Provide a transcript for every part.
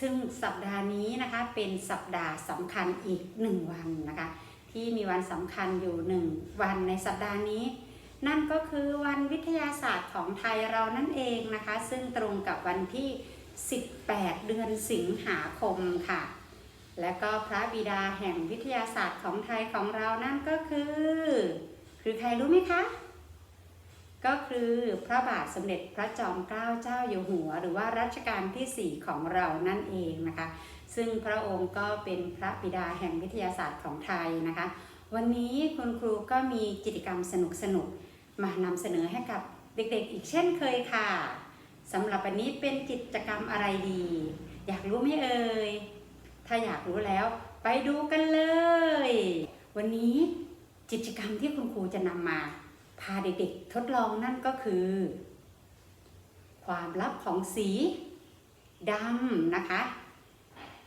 ซึ่งสัปดาห์นี้นะคะเป็นสัปดาห์สำคัญอีกหนึ่งวันนะคะที่มีวันสำคัญอยู่หนึ่งวันในสัปดาห์นี้ นั่นก็คือวันวิทยาศาสตร์ของไทยเรานั่นเองนะคะ ซึ่งตรงกับวันที่ 18 เดือนสิงหาคมค่ะ และก็พระบิดาแห่งวิทยาศาสตร์ของไทยของเรานั่นก็คือ คือใครรู้ไหมคะ ก็คือพระบาทสมเด็จพระจอมเกล้าเจ้าอยู่หัว หรือว่ารัชกาลที่ 4 ของเรานั่นเองนะคะ ซึ่งพระองค์ก็เป็นพระบิดาแห่งวิทยาศาสตร์ของไทยนะคะ วันนี้คุณครูก็มีกิจกรรมสนุกๆมานำเสนอให้กับเด็กๆ อีกเช่นเคยค่ะสำหรับวันนี้เป็นกิจกรรมอะไรดี อยากรู้ไหมเอ่ยถ้าอยากรู้แล้วไปดูกันเลย วันนี้กิจกรรมที่คุณครูจะนำมา พาเด็กๆทดลองนั่นก็คือ ความลับของสีดำนะคะ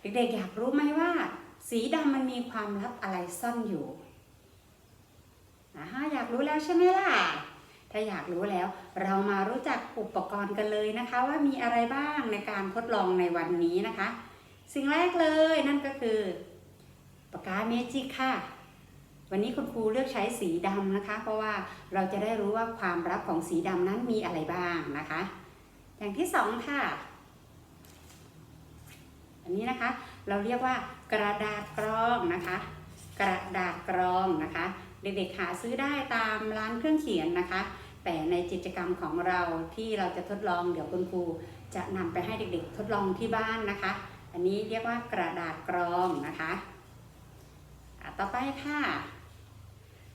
เด็กๆอยากรู้ไหมว่า สีดำมันมีความลับอะไรซ่อนอยู่อ่าอยากรู้แล้วใช่ไหมล่ะ ถ้าอยากรู้แล้วเรามารู้จักอุปกรณ์กันเลยนะคะ ว่ามีอะไรบ้างในการทดลองในวันนี้นะคะ สิ่งแรกเลยนั่นก็คือปากกาเมจิกค่ะ วันนี้คุณครูเลือกใช้สีดำนะคะ เพราะว่าเราจะได้รู้ว่าความลับของสีดำนั้นมีอะไรบ้างนะคะ อย่างที่สองค่ะ อันนี้นะคะเราเรียกว่ากระดาษกรองนะคะ กระดาษกรองนะคะ เด็กๆหาซื้อได้ตามร้านเครื่องเขียนนะคะ แต่ในกิจกรรมของเราที่เราจะทดลองเดี๋ยวคุณครูจะนำไปให้เด็กๆ ทดลองที่บ้านนะคะ อันนี้เรียกว่ากระดาษกรองนะคะ ต่อไปค่ะ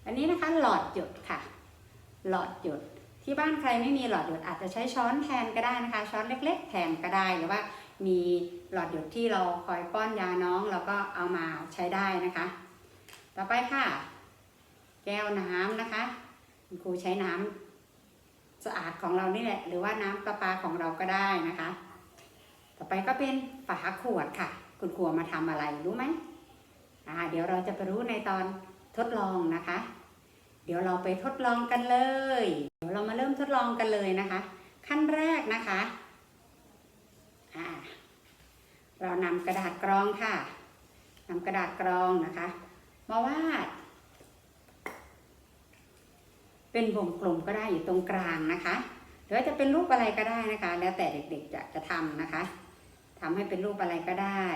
อันนี้นะคะหลอดหยดค่ะ หลอดหยดที่บ้านใครไม่มีหลอดหยดอาจจะใช้ช้อนแทนก็ได้นะคะ ช้อนเล็ก ๆ แทนก็ได้หรือว่ามีหลอดหยดที่เราคอยป้อนยาน้องเราก็เอามาใช้ได้นะคะ ต่อไปค่ะ แก้วน้ำนะคะคุณครูใช้น้ำสะอาดของเรานี่แหละ หรือว่าน้ำประปาของเราก็ได้นะคะ ต่อไปก็เป็นฝาขวดค่ะ คุณครูมาทำอะไรรู้ไหมอ่าเดี๋ยวเราจะไปรู้ในตอนทดลองนะคะ ดี๋ยวเราไปทดลองกันเลย เดี๋ยวเรามาเริ่มทดลองกันเลยนะคะ ขั้นแรกนะคะเรานำกระดาษกรองค่ะนำกระดาษกรองนะคะ มาวาด เป็นวงกลมก็ได้อยู่ตรงกลางนะคะหรือจะเป็นรูปอะไรก็ได้นะคะ แล้วแต่เด็กๆจะจะทำนะคะทำให้เป็นรูปอะไรก็ได้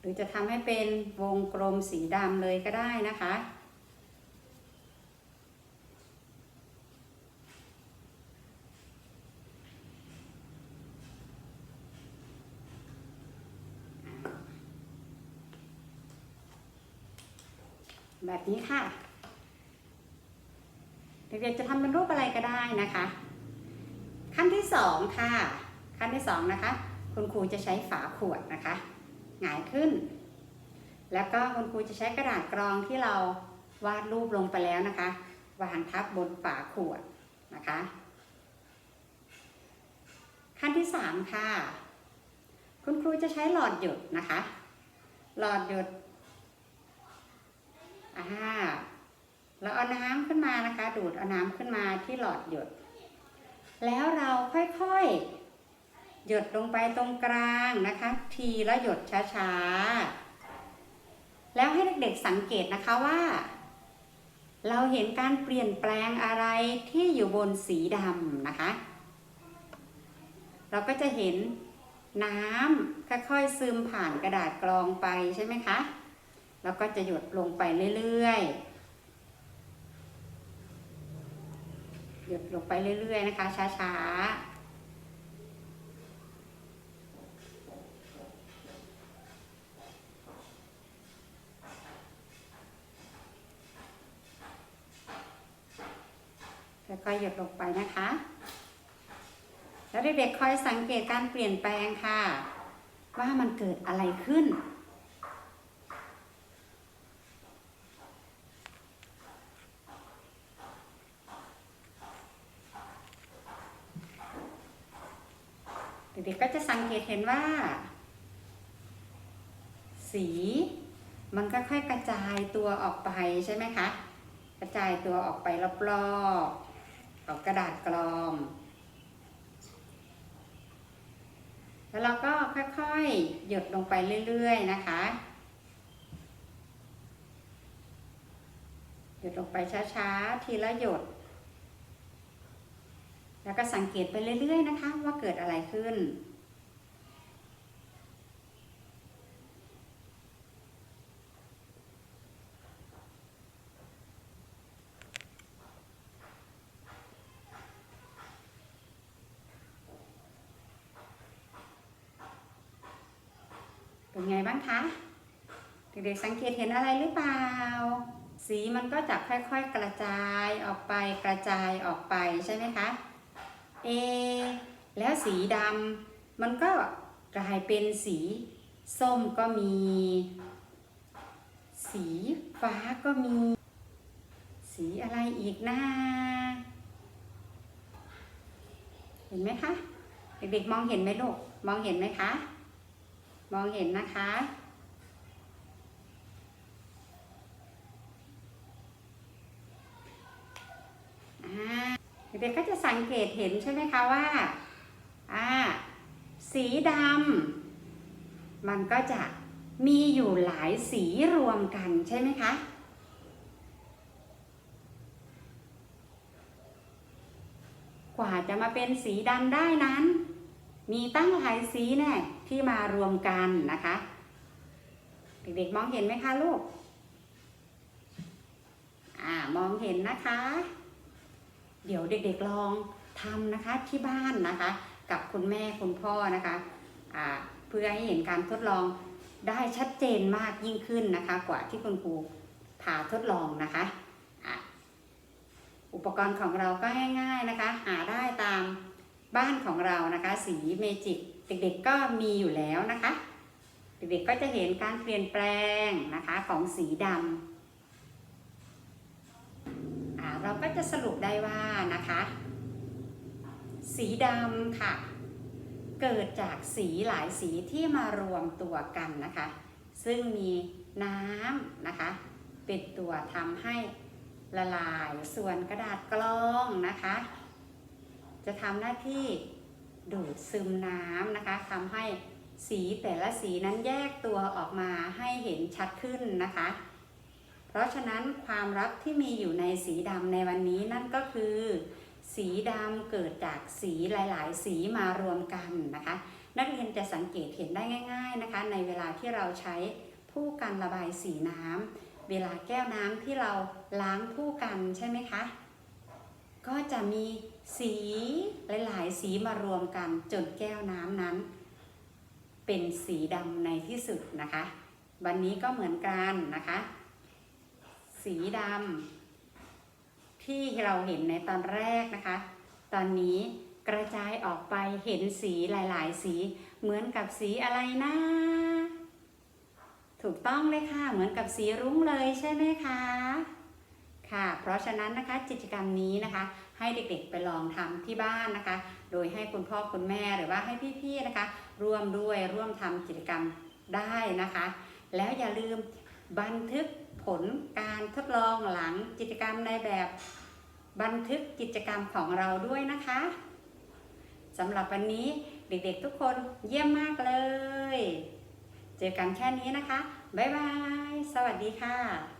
หรือจะทำให้เป็นวงกลมสีดำเลยก็ได้นะคะ แบบนี้ค่ะ เด็กๆจะทำเป็นรูปอะไรก็ได้นะคะ ขั้นที่สองค่ะ ขั้นที่สองนะคะ คุณครูจะใช้ฝาขวดนะคะ หงายขึ้น แล้วก็คุณครูจะใช้กระดาษกรองที่เราวาดรูปลงไปแล้วนะคะ วางทับบนฝาขวดนะคะ ขั้นที่สามค่ะ คุณครูจะใช้หลอดหยดนะคะ หลอดหยดอ่าเราเอาน้ำขึ้นมานะคะ ดูดเอาน้ำขึ้นมาที่หลอดหยด แล้วเราค่อยๆ หยดลงไปตรงกลางนะคะ ทีละหยดช้าๆ แล้วให้เด็กๆสังเกตนะคะว่า เราเห็นการเปลี่ยนแปลงอะไรที่อยู่บนสีดำนะคะ เราก็จะเห็นน้ำค่อยๆซึมผ่านกระดาษกรองไปใช่ไหมคะ แล้วก็จะหยดลงไปเรื่อยๆ หยดลงไปเรื่อยๆนะคะ ช้าๆ ค่อยๆหยดลงไปนะคะ แล้วเด็กๆคอยสังเกตการเปลี่ยนแปลงค่ะ ว่ามันเกิดอะไรขึ้น เด็กๆก็จะสังเกตเห็นว่า สีมันก็ค่อยกระจายตัวออกไปใช่ไหมคะ กระจายตัวออกไปรอบๆ เอากระดาษกรอง แล้วเราก็ค่อยๆ หยดลงไปเรื่อยๆนะคะ หยดลงไปช้าๆ ทีละหยด แล้วก็สังเกตไปเรื่อยๆนะคะ ว่าเกิดอะไรขึ้น เป็นไงบ้างคะเด็กๆสังเกตเห็นอะไรหรือเปล่า สีมันก็จะค่อยๆกระจายออกไปกระจายออกไปใช่ไหมคะเอแล้วสีดำมันก็กลายเป็นสีส้มก็มี สีฟ้าก็มี สีอะไรอีกนะเห็นไหมคะ เด็กๆมองเห็นไหมลูก มองเห็นไหมคะ มองเห็นนะคะ เด็กๆก็จะสังเกตเห็นใช่ไหมคะว่า สีดำมันก็จะมีอยู่หลายสีรวมกันใช่ไหมคะกว่าจะมาเป็นสีดำได้นั้น มีตั้งหลายสีแน่ที่มารวมกันนะคะ เด็กๆมองเห็นไหมคะลูก อ่ามองเห็นนะคะ เดี๋ยวเด็กๆลองทำนะคะที่บ้านนะคะ กับคุณแม่คุณพ่อนะคะอ่าเพื่อให้เห็นการทดลองได้ชัดเจนมากยิ่งขึ้นนะคะ กว่าที่คุณครูพาทดลองนะคะอะอุปกรณ์ของเราก็ง่ายๆนะคะ หาได้ตาม บ้านของเรานะคะ สีเมจิกเด็กๆก็มีอยู่แล้วนะคะ เด็กๆก็จะเห็นการเปลี่ยนแปลงนะคะของสีดำเราก็จะสรุปได้ว่านะคะ สีดำค่ะ เกิดจากสีหลายสีที่มารวมตัวกันนะคะ ซึ่งมีน้ำนะคะ เป็นตัวทำให้ละลายส่วนกระดาษกรองนะคะ จะทำหน้าที่ดูดซึมน้ำนะคะทำให้สีแต่ละสีนั้นแยกตัวออกมาให้เห็นชัดขึ้นนะคะ เพราะฉะนั้นความรักที่มีอยู่ในสีดำในวันนี้นั่นก็คือ สีดำเกิดจากสีหลาย ๆ สีมารวมกันนะคะ นักเรียนจะสังเกตเห็นได้ง่าย ๆนะคะ ในเวลาที่เราใช้ผู้กันระบายสีน้ำเวลาแก้วน้ำที่เราล้างผู้กันใช่ไหมคะ ก็จะมีสีหลาย ๆ สีมารวมกันจนแก้วน้ำนั้น เป็นสีดำในที่สุดนะคะ วันนี้ก็เหมือนกันนะคะ สีดำที่เราเห็นในตอนแรกนะคะ ตอนนี้กระจายออกไปเห็นสีหลาย ๆ สีเหมือนกับสีอะไรนะถูกต้องเลยค่ะ เหมือนกับสีรุ้งเลยใช่ไหมคะ ค่ะ เพราะฉะนั้นนะคะกิจกรรมนี้นะคะ ให้เด็กๆไปลองทำที่บ้านนะคะ โดยให้คุณพ่อคุณแม่หรือว่าให้พี่ๆนะคะ ร่วมด้วยร่วมทำกิจกรรมได้นะคะ แล้วอย่าลืมบันทึกผลการทดลองหลังกิจกรรมในแบบบันทึกกิจกรรมของเราด้วยนะคะสำหรับวันนี้เด็กๆทุกคนเยี่ยมมากเลย เจอกันแค่นี้นะคะ บ๊ายบาย สวัสดีค่ะ